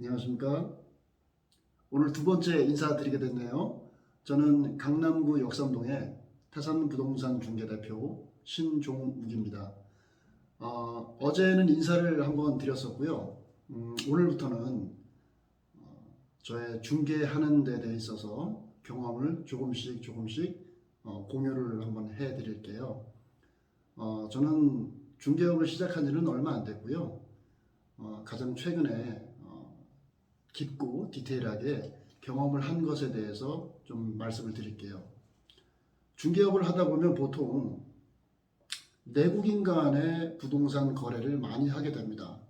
안녕하십니까. 오늘 두 번째 인사드리게 됐네요. 저는 강남구 역삼동의 태산부동산 중개대표 신종욱입니다. 어, 어제는 인사를 한번 드렸었고요. 음, 오늘부터는 어, 저의 중개하는 데 대해 있어서 경험을 조금씩 조금씩 어, 공유를 한번 해드릴게요. 어, 저는 중개업을 시작한 지는 얼마 안 됐고요. 어, 가장 최근에 어, 깊고 디테일하게 경험을 한 것에 대해서 좀 말씀을 드릴게요. 중개업을 하다 보면 보통 내국인 간의 부동산 거래를 많이 하게 됩니다.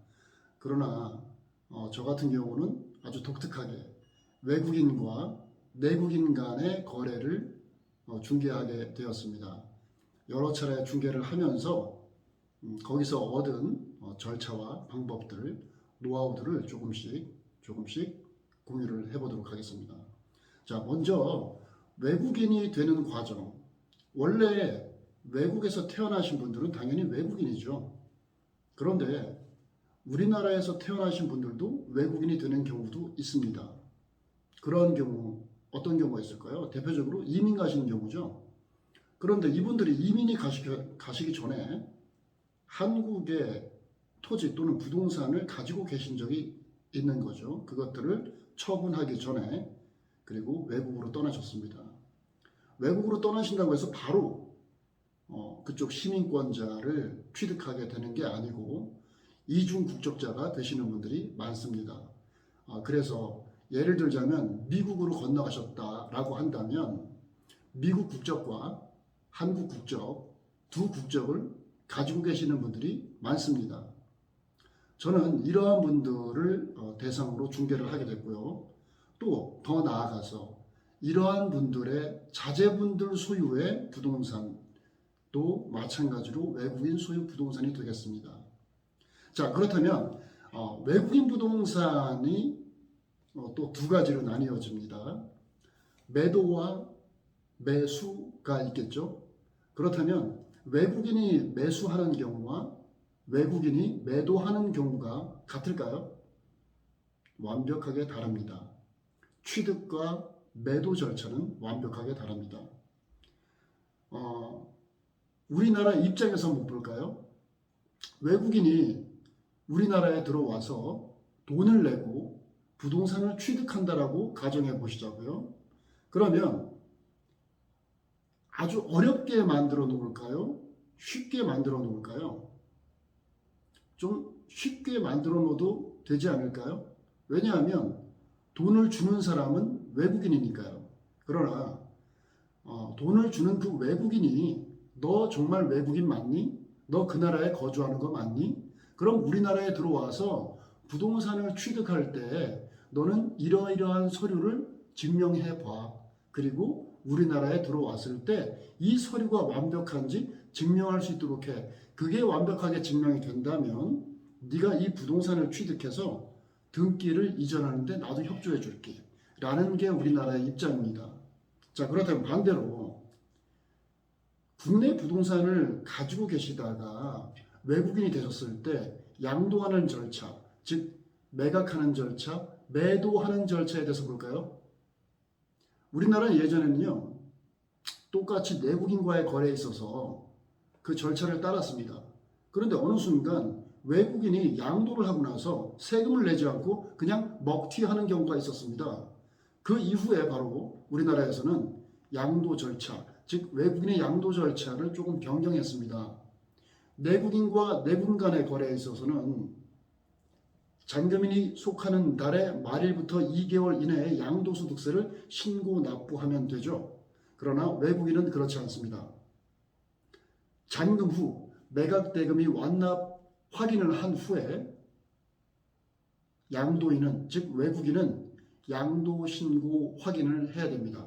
그러나 어, 저 같은 경우는 아주 독특하게 외국인과 내국인 간의 거래를 어, 중개하게 되었습니다. 여러 차례 중개를 하면서 음, 거기서 얻은 어, 절차와 방법들, 노하우들을 조금씩 조금씩 공유를 해보도록 하겠습니다. 자, 먼저 외국인이 되는 과정. 원래 외국에서 태어나신 분들은 당연히 외국인이죠. 그런데 우리나라에서 태어나신 분들도 외국인이 되는 경우도 있습니다. 그런 경우 어떤 경우가 있을까요? 대표적으로 이민 가시는 경우죠. 그런데 이분들이 이민이 가시기, 가시기 전에 한국의 토지 또는 부동산을 가지고 계신 적이 있는 거죠. 그것들을 처분하기 전에 그리고 외국으로 떠나셨습니다. 외국으로 떠나신다고 해서 바로 어, 그쪽 시민권자를 취득하게 되는 게 아니고 이중 국적자가 되시는 분들이 많습니다. 아, 그래서 예를 들자면 미국으로 건너가셨다라고 한다면 미국 국적과 한국 국적 두 국적을 가지고 계시는 분들이 많습니다. 저는 이러한 분들을 어, 대상으로 중개를 하게 됐고요. 또 더 나아가서 이러한 분들의 자제분들 소유의 부동산도 마찬가지로 외국인 소유 부동산이 되겠습니다. 자 그렇다면 어, 외국인 부동산이 어, 또두 가지로 나뉘어집니다. 매도와 매수가 있겠죠. 그렇다면 외국인이 매수하는 경우와 외국인이 매도하는 경우가 같을까요? 완벽하게 다릅니다. 취득과 매도 절차는 완벽하게 다릅니다. 어, 우리나라 입장에서 못 볼까요? 외국인이 우리나라에 들어와서 돈을 내고 부동산을 취득한다라고 가정해 보시자고요. 그러면 아주 어렵게 만들어 놓을까요? 쉽게 만들어 놓을까요? 좀 쉽게 만들어 놓어도 되지 않을까요? 왜냐하면 돈을 주는 사람은 외국인이니까요. 그러나 어, 돈을 주는 그 외국인이 너 정말 외국인 맞니? 너 그 나라에 거주하는 거 맞니? 그럼 우리나라에 들어와서 부동산을 취득할 때 너는 이러이러한 서류를 증명해 봐. 그리고 우리나라에 들어왔을 때 이 서류가 완벽한지 증명할 수 있도록 해. 그게 완벽하게 증명이 된다면 네가 이 부동산을 취득해서 등기를 이전하는데 나도 협조해 줄게. 라는 게 우리나라의 입장입니다. 자, 그렇다면 반대로 국내 부동산을 가지고 계시다가 외국인이 되셨을 때 양도하는 절차, 즉 매각하는 절차, 매도하는 절차에 대해서 볼까요? 우리나라는 예전에는요, 똑같이 내국인과의 거래에 있어서 그 절차를 따랐습니다. 그런데 어느 순간 외국인이 양도를 하고 나서 세금을 내지 않고 그냥 먹튀하는 경우가 있었습니다. 그 이후에 바로 우리나라에서는 양도 절차, 즉 외국인의 양도 절차를 조금 변경했습니다. 내국인과 내국인 간의 거래에 있어서는 잔금인이 속하는 달의 말일부터 2개월 이내에 양도소득세를 신고 납부하면 되죠. 그러나 외국인은 그렇지 않습니다. 잔금 후 매각 대금이 완납 확인을 한 후에 양도인은 즉 외국인은 양도 신고 확인을 해야 됩니다.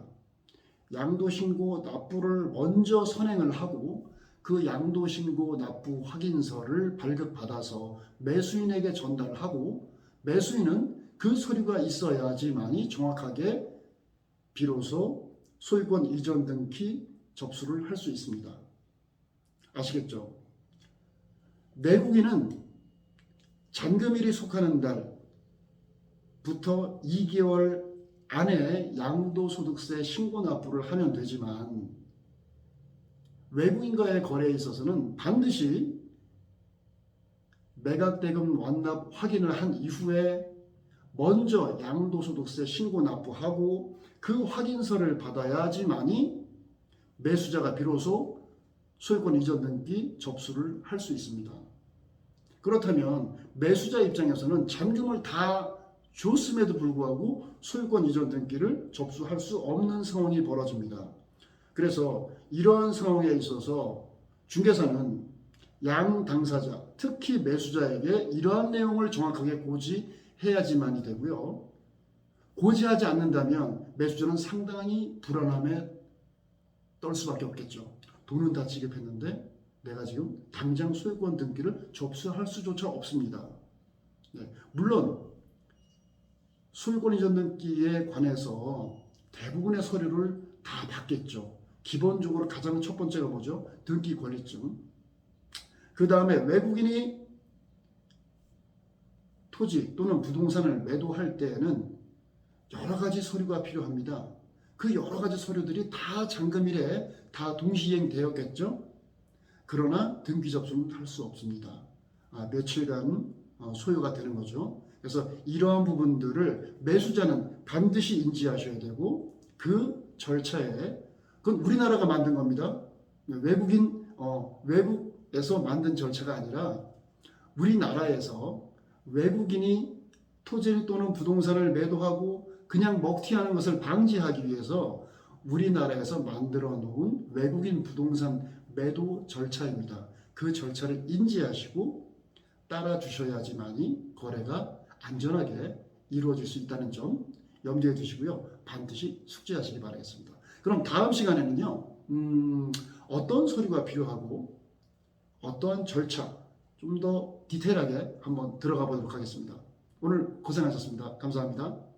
양도 신고 납부를 먼저 선행을 하고 그 양도 신고 납부 확인서를 발급받아서 매수인에게 전달을 하고 매수인은 그 서류가 있어야지만이 정확하게 비로소 소유권 이전 등기 접수를 할 수 있습니다. 아시겠죠? 내국인은 잔금일이 속하는 달 부터 2개월 안에 양도소득세 신고 납부를 하면 되지만 외국인과의 거래에 있어서는 반드시 매각대금 완납 확인을 한 이후에 먼저 양도소득세 신고 납부하고 그 확인서를 받아야지만이 매수자가 비로소 소유권 이전 등기 접수를 할 수 있습니다. 그렇다면 매수자 입장에서는 잔금을 다 줬음에도 불구하고 소유권 이전 등기를 접수할 수 없는 상황이 벌어집니다. 그래서 이러한 상황에 있어서 중개사는 양 당사자, 특히 매수자에게 이러한 내용을 정확하게 고지해야지만이 되고요. 고지하지 않는다면 매수자는 상당히 불안함에 떨 수밖에 없겠죠. 돈은 다 지급했는데 내가 지금 당장 소유권 등기를 접수할 수조차 없습니다. 네, 물론 소유권 이전 등기에 관해서 대부분의 서류를 다 받겠죠. 기본적으로 가장 첫 번째가 뭐죠? 등기 권리증. 그 다음에 외국인이 토지 또는 부동산을 매도할 때에는 여러 가지 서류가 필요합니다. 그 여러 가지 서류들이 다 잔금일에 다 동시행되었겠죠? 그러나 등기 접수는 할 수 없습니다. 아, 며칠간 어, 소요가 되는 거죠. 그래서 이러한 부분들을 매수자는 반드시 인지하셔야 되고 그 절차에 그건 우리나라가 만든 겁니다. 외국인 어, 외국에서 만든 절차가 아니라 우리나라에서 외국인이 토지 또는 부동산을 매도하고 그냥 먹튀하는 것을 방지하기 위해서 우리나라에서 만들어 놓은 외국인 부동산 매도 절차입니다. 그 절차를 인지하시고 따라 주셔야지만이 거래가 안전하게 이루어질 수 있다는 점 염두에 두시고요. 반드시 숙지하시기 바라겠습니다. 그럼 다음 시간에는요, 음, 어떤 서류가 필요하고 어떠한 절차 좀 더 디테일하게 한번 들어가 보도록 하겠습니다. 오늘 고생하셨습니다. 감사합니다.